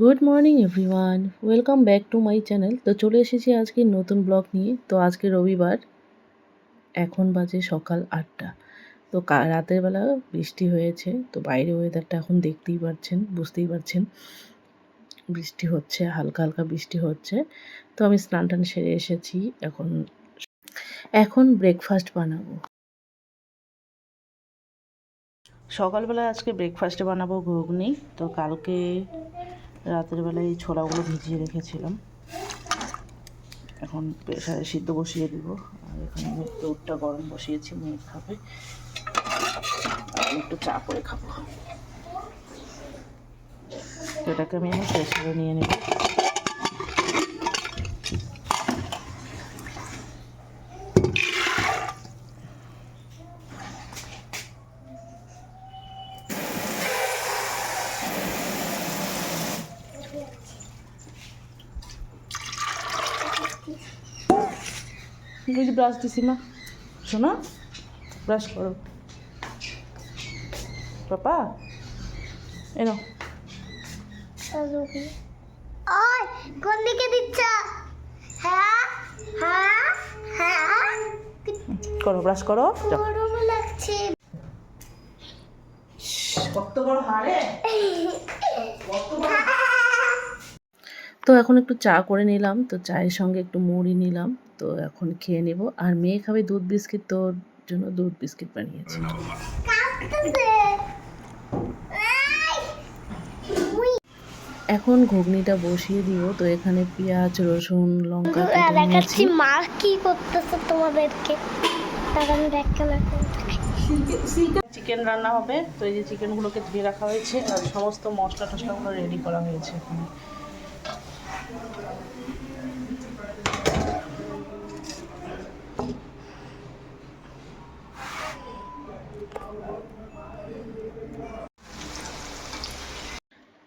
Good morning everyone welcome back to my channel তো চলে এসেছি আজকে নতুন ব্লগ নিয়ে। তো আজকে রবিবার, এখন বাজে সকাল আটটা। তো রাতের বেলা বৃষ্টি হয়েছে, তো বাইরে ওয়েদারটা এখন দেখতেই পাচ্ছেন বুঝতেই পারছেন। বৃষ্টি হচ্ছে, হালকা হালকা বৃষ্টি হচ্ছে। তো আমি স্নান টান সেরে এসেছি, এখন এখন ব্রেকফাস্ট বানাবো। সকালবেলা আজকে ব্রেকফাস্টে বানাবো ঘুগনি। তো কালকে রাতের বেলায় এই ছোলাগুলো ভিজিয়ে রেখেছিলাম। এখন প্রেশারে সিদ্ধ বসিয়ে দিব। আর এখানে দুধটা গরম বসিয়েছি, মেয়ে খাবে। একটু চা করে খাব। এটাকে আমি আমার প্রেশারে নিয়ে নেব। বুঝি ব্রাশ দিছি মা শোনো ব্রাশ করো। পাপা এনো ওই কোন দিকে দিচ্ছ? হ্যাঁ হ্যাঁ হ্যাঁ। করো ব্রাশ করো গরম লাগছে। কত বড় হাড়ে? তো এখন একটু চা করে নিলাম তো চায়ের সঙ্গে একটু মুড়ি নিলাম তো এখন খেয়ে নেব। আর মেয়ে খাবে দুধ বিস্কিট তো ওর জন্য দুধ বিস্কিট বানিয়েছি। এখন ঘুগনিটা বসিয়ে দিব তো এখানে পেঁয়াজ রসুন লঙ্কা দেখাচ্ছি মা কি করতেছে তোমাদেরকে। তার চিকেন রান্না হবে তো এই যে চিকেনগুলোকে ধুয়ে রাখা হয়েছে আর সমস্ত মশলা টশলাগুলো রেডি করা হয়েছে এখানে।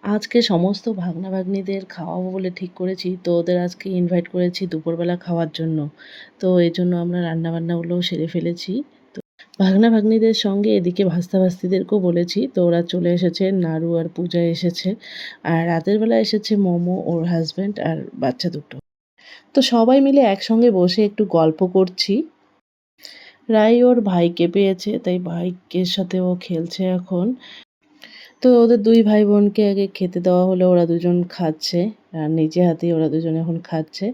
আজকে সমস্ত ভাগনা ভাগ্নিদের খাওয়াবো বলে ঠিক করেছি, তো ওদের আজকে ইনভাইট করেছি দুপুরবেলা খাওয়ার জন্য। তো এই জন্য আমরা রান্নাবান্নাগুলোও সেরে ফেলেছি। তো ভাগনা ভাগ্নিদের সঙ্গে এদিকে ভাস্তা ভাস্তিদেরকেও বলেছি, তো ওরা চলে এসেছে নাড়ু আর পূজা এসেছে, আর রাতের বেলা এসেছে মোমো, ওর হাজব্যান্ড আর বাচ্চা দুটো। তো সবাই মিলে একসঙ্গে বসে একটু গল্প করছি। রাই ওর ভাইকে পেয়েছে, তাই ভাইকের সাথে ও খেলছে এখন। তো ওদের দুই ভাই বোনকে আগে খেতে দেওয়া হলো, ওরা দুজন খাচ্ছে। আর নিজে হাতেই ওরা দুজন এখন খাচ্ছে।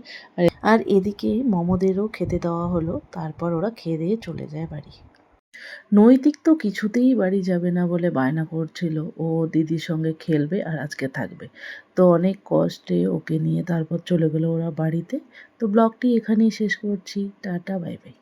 আর এদিকে মমদেরও খেতে দেওয়া হলো, তারপর ওরা খেয়ে দিয়ে চলে যায় বাড়ি। নৈতিক তো কিছুতেই বাড়ি যাবে না বলে বায়না করছিল। ও দিদির সঙ্গে খেলবে আর আজকে থাকবে। তো অনেক কষ্টে ওকে নিয়ে তারপর চলে গেলো ওরা বাড়িতে। তো ব্লগটি এখানেই শেষ করছি। Tata bye bye